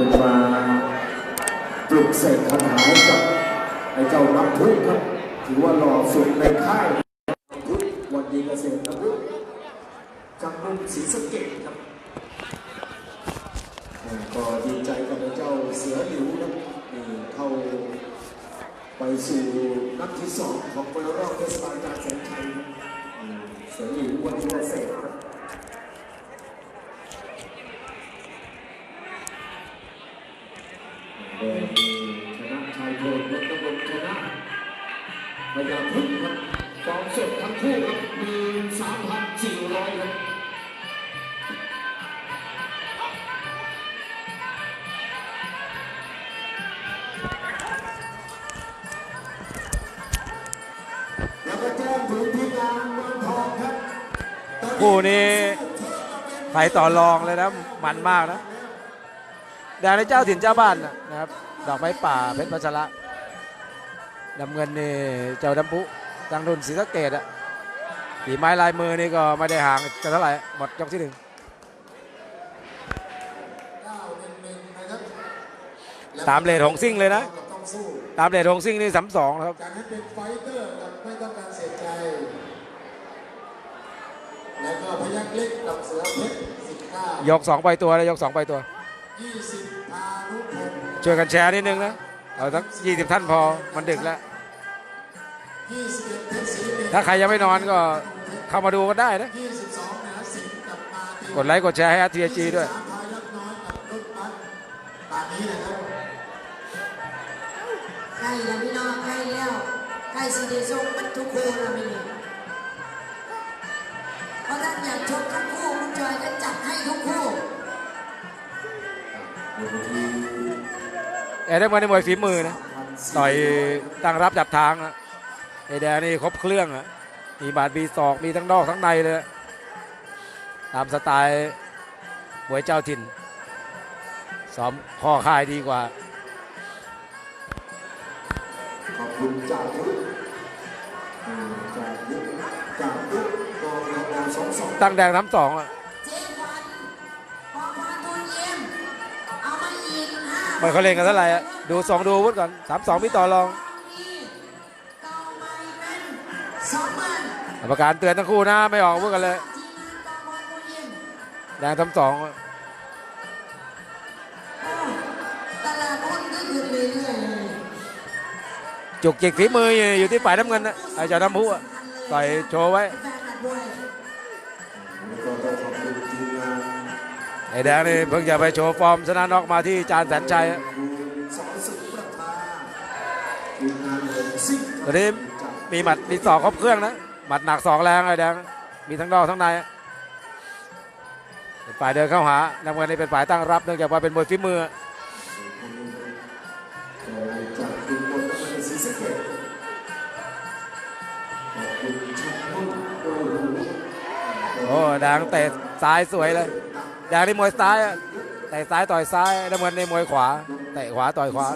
ขึ้นมาปลุกเสกคาถาให้กับไอ้เจ้านักพุทธครับ ถือว่าหล่อสุดในค่ายพุทธวันดีเกษตรนักพุทธจากนุ่มศรีสะเกดครับก็ดีใจกับไอ้เจ้าเสือหิวครับนี่เข้าไปสู่นัดที่สองของบอลรอบเทศบาลการแสนชัย คู่นี้ใครต่อรองเลยนะมันมากนะแดงในเจ้าถิ่นเจ้าบ้านนะครับ ดอกไม้ป่าเพชรพัชระดำเงินนี่เจ้าดำพุทางดุนศรีสะเกดอะฝีไม้ลายมือนี่ก็ไม่ได้ห่างกันเท่าไหร่หมดยกที่หนึ่งตามเลทของซิ่งเลยนะ ตามเลทของซิ่งนี่สามสองครับการให้เป็นไฟเตอร์ไม่ต้องการเสียใจ แล้วก็พยักเล็กกับเสือเพชรสิบเก้ายกสองไปตัวเลยยกสองไปตัว ยี่สิบพานุพงศ์ช่วยกันแชร์นิดนึงนะเอาสักยี่สิบท่านพอมันดึกแล้ว ยี่สิบเอ็ดเพชรศรีเดชถ้าใครยังไม่นอนก็เข้ามาดูกันได้นะ ยี่สิบสองเหนือสิงห์กับมาติกดไลค์กดแชร์ให้อาทีจีด้วย สามพายักน้อยกับรถบัสตามนี้นะครับใกล้แล้วพี่น้องใกล้แล้วใกล้สิเดชงมันทุกคู่แล้วไม่เชกทั้งคู่คุณจอยก็จัดให้ทุกคู่เอ้ได้มาในมวยฝีมือนะต่อยตั้งรับจับทางนะไอแดงนี่ครบเครื่องอะมีบาดมีศอกมีทั้งนอกทั้งในเลยตามสไตล์มวยเจ้าถิ่นซ้อมข้อค่ายดีกว่าขอบคุณจากยุทธอืมจากยุทธจาก ตั้งแดงน้ำสองอะเจ็ดวันพอพาทุนเยี่ยมเอามาอีกห้าไม่เขาเล่นกันเท่าไหร่อะดูสองดูวุธก่อนสามสองมีต่อรองนี่ต่อมาอีกเป็นสองมันกรรมการเตือนทั้งคู่นะไม่ออกวุธกันเลยทีมงานต่อพาทุนเยี่ยมแดงทำสองอะตลาดหุ้นก็ขึ้นเลยจุกจิกฝีมืออยู่ที่ฝ่ายน้ำเงินนะไอ้เจ้าน้ำพุอะต่อยโชว์ไว้ ด้วยแล้วก็ต้องขอบคุณทีมงานไอ้แดงนี่เพิ่งจะไปโชว์ฟอร์มชนะน็อกมาที่จานแสนชัยอะคุณสอนสุขประภาทีมงานเห็นซิ่งตอนนี้มีหมัดมีศอกครบเครื่องนะหมัดหนักศอกแรงไอ้แดงมีทั้งนอกทั้งในอะเป็นฝ่ายเดินเข้าหาน้ำเงินนี่เป็นฝ่ายตั้งรับเนื่องจากว่าเป็นมวยฝีมือ อ้แดงเตะซ้ายสวยเลยแดงนี่มวยซ้ายอะเตะซ้ายต่อยซ้ายน้ำเงินนี่มวยขวาเตะขวาต่อยขวา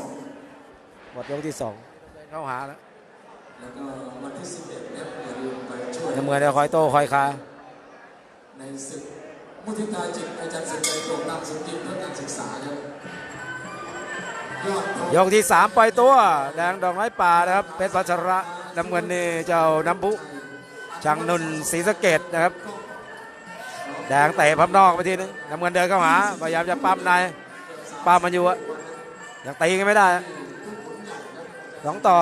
หมดยกที่สองเดินเข้าหาแล้วแล้วก็วันที่11เนี่ยอย่าลืมไปช่วยน้ำเงินเนี่ยคอยโต้คอยคาในศึกมุทิตาจิตอาจารย์สิงห์ใจโปร่งดังสมจิตเพื่อการศึกษาครับยอดทองยกที่สามปล่อยตัว แดงดอกไม้ป่านะครับเพชรพัชระน้ำเงินนี่เจ้าน้ำพุช่างนุ่นศรีสะเกดนะครับ แดงเตะพับนอกไปทีนึงน้ำเงินเดินเข้าหาพยายามจะปั้มในปั้มมันอยู่อะยังตีกันไม่ได้สองต่อ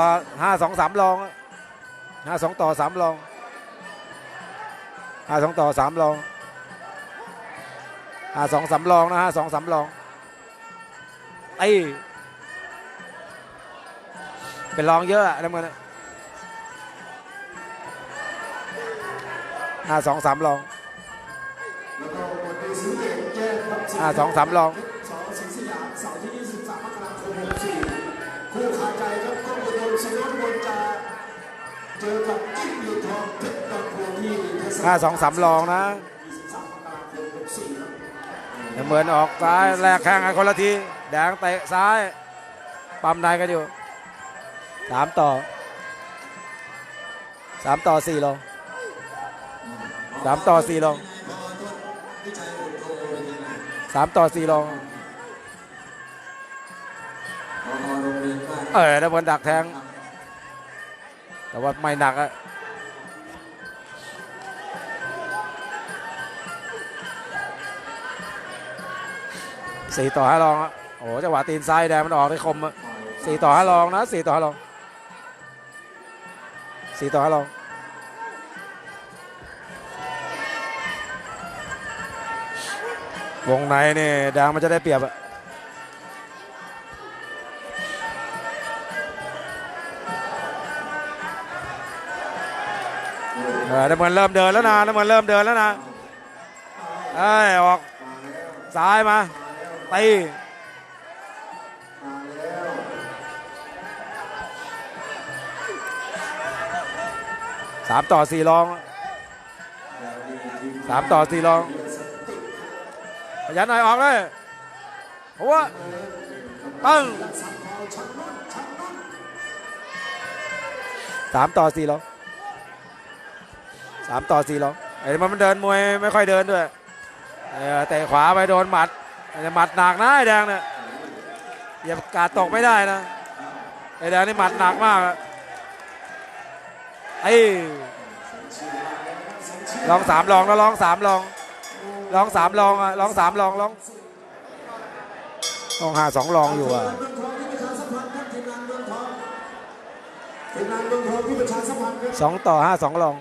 ห้าสองสามลองห้าสองต่อสามลองห้าสองต่อสามลองห้าสองสามลองนะห้าสองสามลองไอ้เป็นลองเยอะอะน้ำเงินอะห้าสองสามลอง สองสามลองสองสิงห์สามเสาร์ที่23มกราคม64คู่ขาใจก็อุดมศิลป์บนจาเจอกับจิ้งห้าสองสามลองนะ23มกราคม64ครับน้ำเงินออกซ้ายแลกแข้งกันคนละที แดงเตะซ้าย ปั๊มในกันอยู่สามต่อสามต่อสี่ลงสามต่อสี่ลง สามต่อสี่ลองเออแล้วบอลดักแทง แต่ว่าไม่หนักอะสี่ต่อห้าลองโอ้โหจังหวะตีนซ้ายแดงมันออกได้คมสี่ต่อห้าลองนะสี่ต่อห้าลองสี่ต่อห้าลอง วงในนี่แดงมันจะได้เปรียบอะเออน้ำเงินเริ่มเดินแล้วนะน้ำเงินเริ่มเดินแล้วนะเอ้ยออกซ้ายมาตีสามต่อสี่รองสามต่อสี่รอง ยันหน่อยออกเลยหัวตั้งสามต่อสี่รองสามต่อสี่รองไอ้มันมันเดินมวยไม่ค่อยเดินด้วยเออเตะขวาไปโดนหมัดหมัดหนักนะไอ้แดงเนี่ยอย่ากาดตกไม่ได้นะไอ้แดงนี่หมัดหนักมากอะไอ้ลองสามลองแล้วลองสามลอง ลองสามลองอะลองสามลองลองลองหาสองลองอยู่อะเมืองทองที่ประชาสัมพันธ์ครับทีมงานเมืองทองทีมงานเมืองทองที่ประชาสัมพันธ์ครับสองต่อห้าสองลอง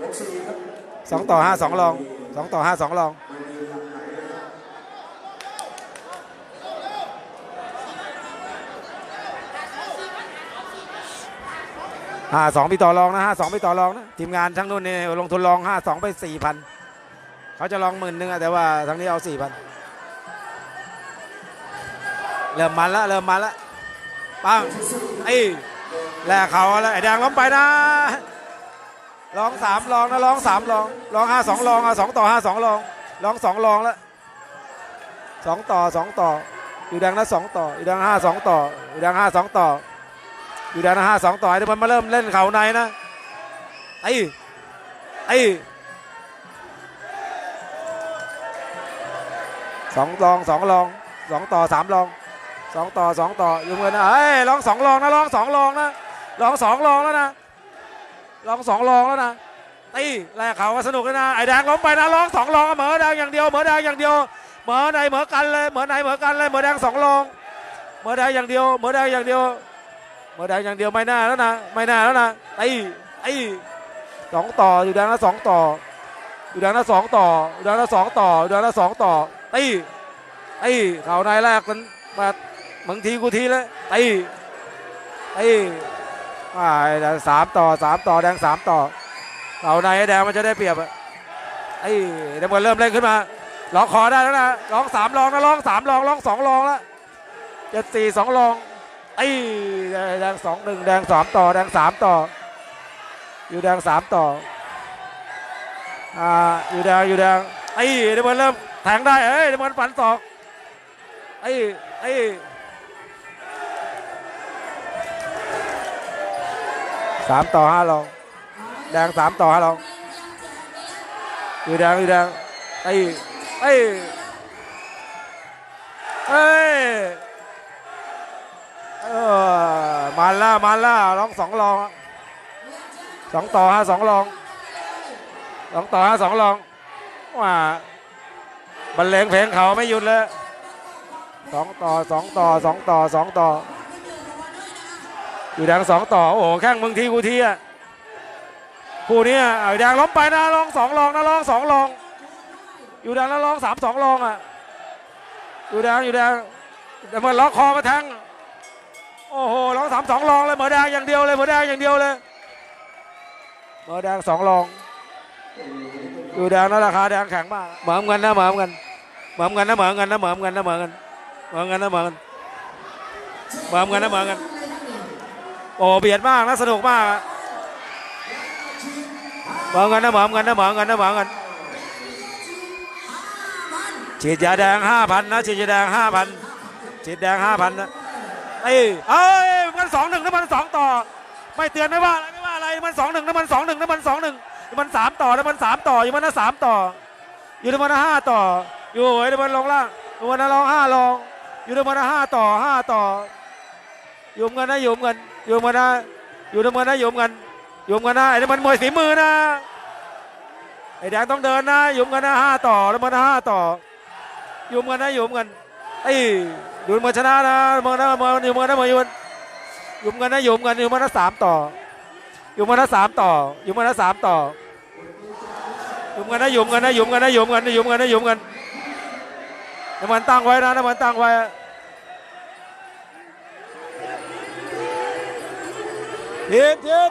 ยกสี่ครับสองต่อห้าสองลองสองต่อห้าสองลองไม่มีหลังไหนนะครับห้าสองพี่ต่อรองนะห้าสองพี่ต่อรองนะ ทีมงานทั้งนู้นนี่ลงทุนลองห้าสองไปสี่พัน เขาจะลองหมื่นหนึ่งอะแต่ว่าทางนี้เอาสี่พันเริ่มมันละเริ่มมันละปังไอ้แลกเขาแล้วไอ้แดงล้มไปนะลองสามลองนะลองสามลองลองห้าสองลองอะสองต่อห้าสองลองลองสองลองแล้วสองต่อสองต่ออยู่แดงนะสองต่ออยู่แดงห้าสองต่ออยู่แดงห้าสองต่ออยู่แดนห้าสองต่อยเดี๋ยวมันมาเริ่มเล่นเข่าในนะไอ้ไอ้ สองลองสองลองสองต่อสามลองสองต่อสองต่อยู่เงินนะเฮ้ยลองสองลองนะลองสองลองนะลองสองลองแล้วนะลองสองลองแล้วนะตีแลกเขาก็สนุกนะไอ้แดงล้มไปนะลองสองลองเหมือแดงอย่างเดียวเหมือแดงอย่างเดียวเหมือในเหมือกันเลยเหมือในเหมือกันเลยเหมือแดงสองลองเหมือแดงอย่างเดียวเหมือแดงอย่างเดียวเหมือใดงอย่างเดียวไม่น่าแล้วนะไม่น่าแล้วนะไอ้ไอ้สองต่ออยู่แดงละสองต่ออยู่แดงละสองต่ออยู่แดงละสองต่ออยู่แดงละสองต่อ ตีไอ้เข่าในแรกมันมาบางทีกูทีแล้วตีไอ้ว่าไอ้สามต่อสามต่อแดงสามต่อเข่าในแดงมันจะได้เปรียบอะไอ้เดี๋ยวมันเริ่มเล่นขึ้นมาล็อกคอได้แล้วนะล็อกสามลองนะล็อกสามลองล็อกสองลองแล้วเจ็ดสี่สองลองไอ้แดงสองหนึ่งแดงสามต่อแดงสามต่อ อยู่แดงสามต่ออ่าอยู่แดงอยู่แดง ไอ้เดี๋ยวมันเริ่มแทงได้เอ้ยเดี๋ยวมันฝันศอกไอ้ไอ้สามต่อห้าลองแดงสามต่อห้าลองอยู่แดงอยู่แดงไอ้ไอ้เอ้ยเออมาแล้วมาแล้วลองสองลองสองต่อห้าสองลองสองต่อห้าสองลอง ว่าบรรเลงเพลงเขาไม่หยุดเลยสองต่อสองต่อสองต่อสองต่อ อยู่แดงสองต่อ โอ้โหแข้งมึงทีกูทีอะคู่นี้อะเอาแดงล้มไปนะลองสองลองนะลองสองลอง อยู่แดงแล้วลองสามสองลองอะอยู่แดงอยู่แดงแต่มันล็อกคอมาแทงโอ้โหร้องสามสองรองเลยเหมือแดงอย่างเดียวเลยเหมือแดงอย่างเดียวเลยเหมือแดงสองรอง อยู่แดงนะราคาแดงแข็งมากเหมือนกันนะเหมือนกันเหมือนกันนะเหมือนกันนะเหมือนกันนะเหมือนกันเหมือนกันนะเหมือนกันเหมือนกันนะเหมือนกันโอ้เบียดมากนะสนุกมากเหมือนกันนะเหมือนกันนะเหมือนกันนะเหมือนกันฉีดยาแดงห้าพันนะฉีดยาแดงห้าพันฉีดแดงห้าพันนะเอ้เอ้ยมันสองหนึ่งนะมันสองต่อ ไม่เตือนไม่ว่าอะไรไม่ว่าอะไรมันสองหนึ่งนะมันสองหนึ่งนะมันสองหนึ่ง มันสามต่อนะมันสามต่ออยู่มันนะสามต่ออยู่ในมันนะห้าต่ออยู่ไอ้ในมันลงล่างอยู่มันนะลองห้าลองอยู่ในมันนะห้าต่อห้าต่อหยุมกันนะหยุมกันหยุมกันนะอยู่น้ำเงินนะหยุมกันหยุมกันนะไอ้นี่มันมวยฝีมือนะไอ้แดงต้องเดินนะหยุมกันนะห้าต่อแล้วมันห้าต่อหยุมกันนะหยุมกันไอ้ดูมือชนะนะมือนะมือหยุมกันนะมือหยุมกันหยุมกันนะหยุมกันหยุมกันนะสามต่อหยุมกันนะสามต่อหยุมกันนะสามต่อ หยุมกันนะหยุมกันนะหยุมกันนะหยุมกันนะหยุมกันนะหยุมกันน้ำมันตั้งไว้นะน้ำมันตั้งไว้ทีบทีบ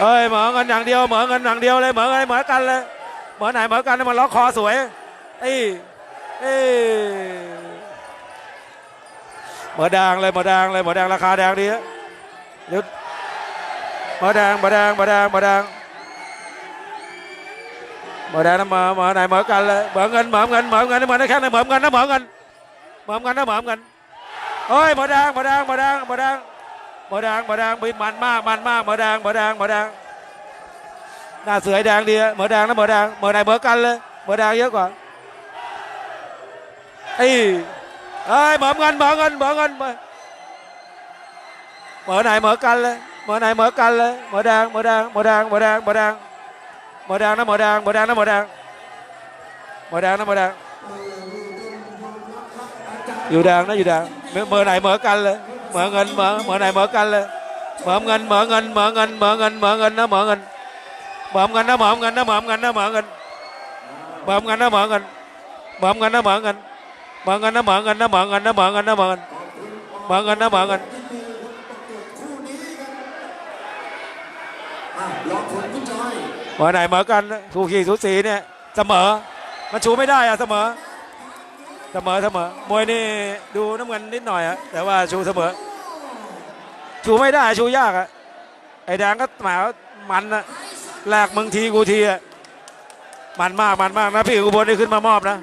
เอ้ยเหมือเงินอย่างเดียวเหมือเงินอย่างเดียวเลยเหมือเงินเหมือกันเลยเหมือนไหนเหมือกันมันล็อกคอสวยไอ้เอ้ยเหมือแดงเลยเหมือแดงเลยเหมือแดงราคาแดงดีอะเดี๋ยว เหมือแดงเหมือแดงเหมือแดงเหมือแดงเหมือแดงนะเหมือเหมือไหนเหมือกันเลยเหมือเงินเหมือเงินเหมือเงินเหมือได้แค่ไหนเหมื อเงินนะเหมือเงินเหมือเงินนะเหมือเงินเฮ้ยหมอแดงหมอแดงหมอแดงหมอแดงหมอแดงหมอแดงบินมันมากมันมากหมอแดงหมอแดงหมอแดงหน้า เหมือ่ไหนเหมือกันไหนเหมือกันสูขี่สูสีเนี่ยเสมอมันชูไม่ได้อะเสมอเสมอเสมอมวยนี่ดูน้ำเงินนิดหน่อยอะแต่ว่าชูเสมอ ชูไม่ได้ชูยากอะไอ้แดงก็หมายว่ามันอะแลกมึงทีกูทีอะมันมากมันมากนะพี่อุบลได้ขึ้นมามอบนะ